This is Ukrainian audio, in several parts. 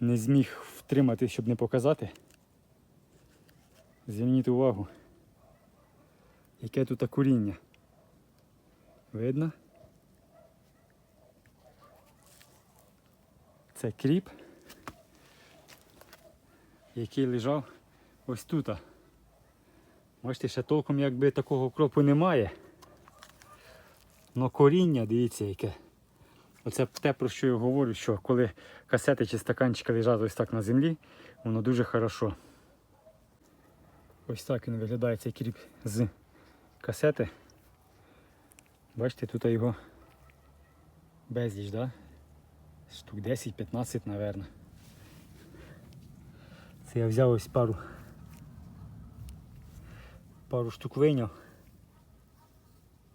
не зміг втримати, щоб не показати. Зверніть увагу, яке тут куріння. Видно? Це кріп, який лежав ось тут. Бачите, ще толком якби такого кропу немає. Но коріння, дивіться, яке. Оце те, про що я говорю, що коли касети чи стаканчики лежать ось так на землі, воно дуже хорошо. Ось так він виглядає цей кріп з касети. Бачите, тут його безліч, да? Штук 10-15, мабуть. Це я взяв ось пару пару штук вийняв.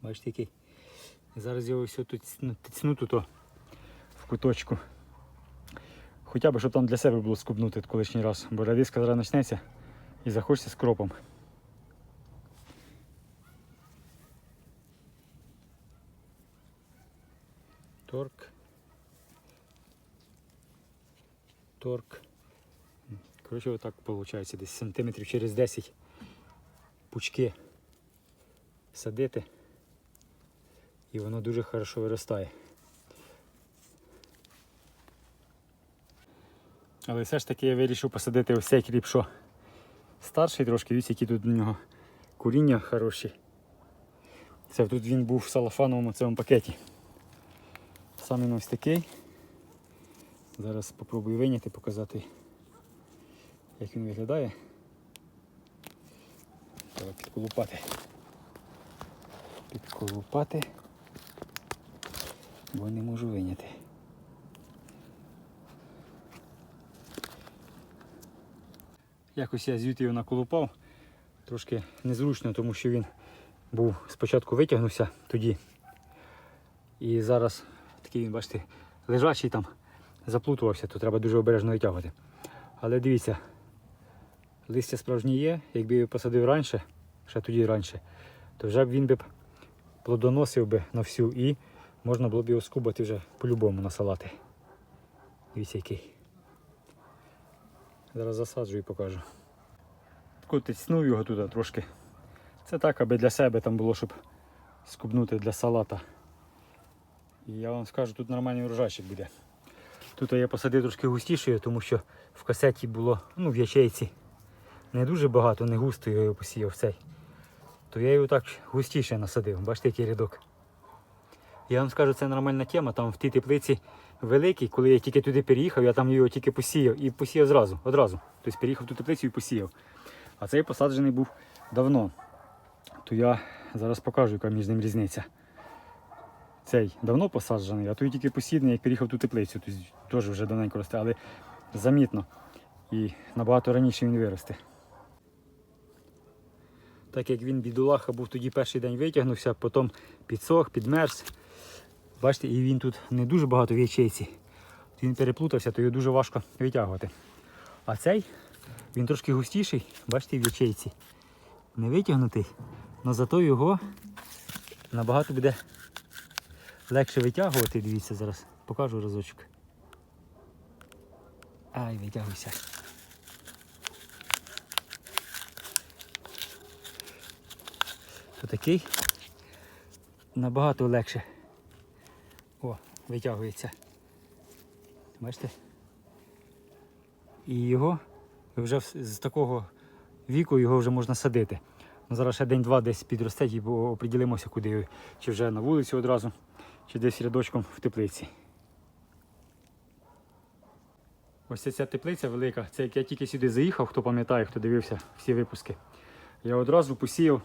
Бачите який. Зараз його все тут тисну тут куточку. Хоча б, щоб там для себе було скубнути колишній раз, бо радиска зараз почнеться і захочеться з кропом. Торк. Торк. Коротше, отак виходить, десь сантиметрів через 10 пучки садити. І воно дуже хорошо виростає. Але все ж таки я вирішив посадити ось цей кріп, що старший трошки, дивіться, які тут у нього куріння хороші. Це тут він був в салафановому цьому пакеті. Сам він ось такий. Зараз спробую вийняти, показати, як він виглядає. Треба підколупати. Підколупати, бо не можу вийняти. Якось я звідти його наколупав. Трошки незручно, тому що він був спочатку витягнувся тоді. І зараз такий він, бачите, лежачий там, заплутувався, то треба дуже обережно витягувати. Але дивіться, листя справжні є, якби його посадив раніше, ще тоді раніше, то вже б він би плодоносив би на всю і можна було б його скубати вже по-любому на салати. Дивіться який. Зараз засаджу і покажу. Котицнув його туди трошки. Це так, аби для себе там було, щоб скубнути для салата. І я вам скажу, тут нормальний урожайчик буде. Тут я посадив трошки густішою, тому що в касеті було, ну в ячейці не дуже багато, не густо його посіяв цей. То я його так густіше насадив. Бачите, який рядок. Я вам скажу, це нормальна тема. Там в тій теплиці великий, коли я тільки туди переїхав, я там його тільки посіяв і посіяв зразу, одразу. Тобто переїхав в ту теплицю і посіяв. А цей посаджений був давно. То я зараз покажу, яка між ним різниця. Цей давно посаджений, а той тільки посіяний, як переїхав ту теплицю. Тобто теж вже давненько росте, але замітно. І набагато раніше він виросте. Так як він бідолаха був тоді перший день витягнувся, потім підсох, підмерз. Бачите, і він тут не дуже багато в ячейці. Він переплутався, то його дуже важко витягувати. А цей, він трошки густіший, бачите, в ячейці. Не витягнутий, але зато його набагато буде легше витягувати. Дивіться, зараз покажу разочок. Ай, витягуйся. То такий набагато легше. О, витягується. Бачите? І його вже з такого віку його вже можна садити. Ну, зараз ще день-два десь підросте і оприділимося, куди. Чи вже на вулицю одразу, чи десь рядочком в теплиці. Ось ця теплиця велика. Це як я тільки сюди заїхав, хто пам'ятає, хто дивився всі випуски. Я одразу посіяв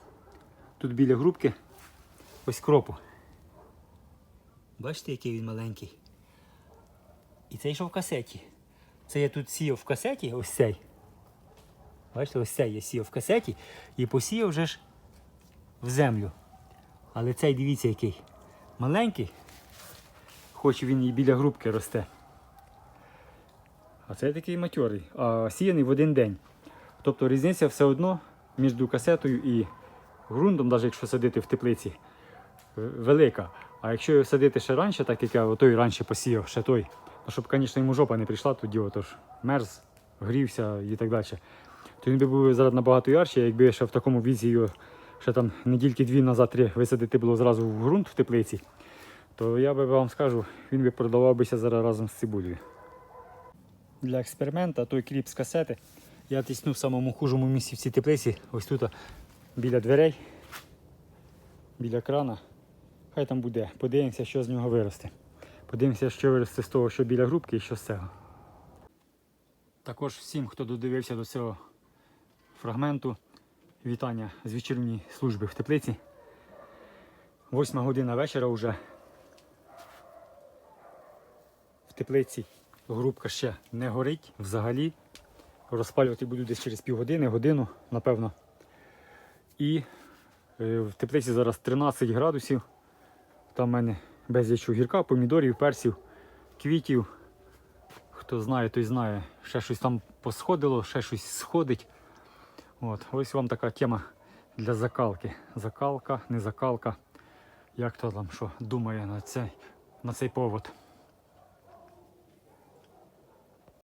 тут біля грубки ось кропу. Бачите, який він маленький. І цей йшов в касеті. Це я тут сіяв в касеті, ось цей. Бачите, ось цей я сіяв в касеті і посіяв вже ж в землю. Але цей дивіться який. Маленький, хоч він і біля грубки росте. А цей такий матьорий, а сіяний в один день. Тобто різниця все одно між касетою і ґрунтом, навіть якщо садити в теплиці, велика. А якщо його садити ще раніше, так як я той раніше посіяв, ще той, ну, щоб, звісно, йому жопа не прийшла тоді, отож мерз, грівся і так далі. То він би був зараз набагато ярче, якби ще в такому віці його ще там недільки дві назад три висадити було зразу в ґрунт в теплиці, то я би вам скажу, він би продавався зараз разом з цибулею. Для експеримента той кліп з касети я тисну в самому хужому місці в цій теплиці, ось тут біля дверей, біля крана. Хай там буде. Подивимося, що з нього виросте. Подивимося, що виросте з того, що біля грубки і що з цього. Також всім, хто додивився до цього фрагменту, вітання з вечірньої служби в теплиці. Восьма година вечора вже. В теплиці грубка ще не горить взагалі. Розпалювати буду десь через півгодини, годину, напевно. І е, в теплиці зараз 13 градусів. Там в мене безліч огірка, помідорів, персів, квітів. Хто знає, той знає. Ще щось там посходило, ще щось сходить. От, ось вам така тема для закалки. Закалка, не закалка. Як хто там що думає на цей, на цей повод.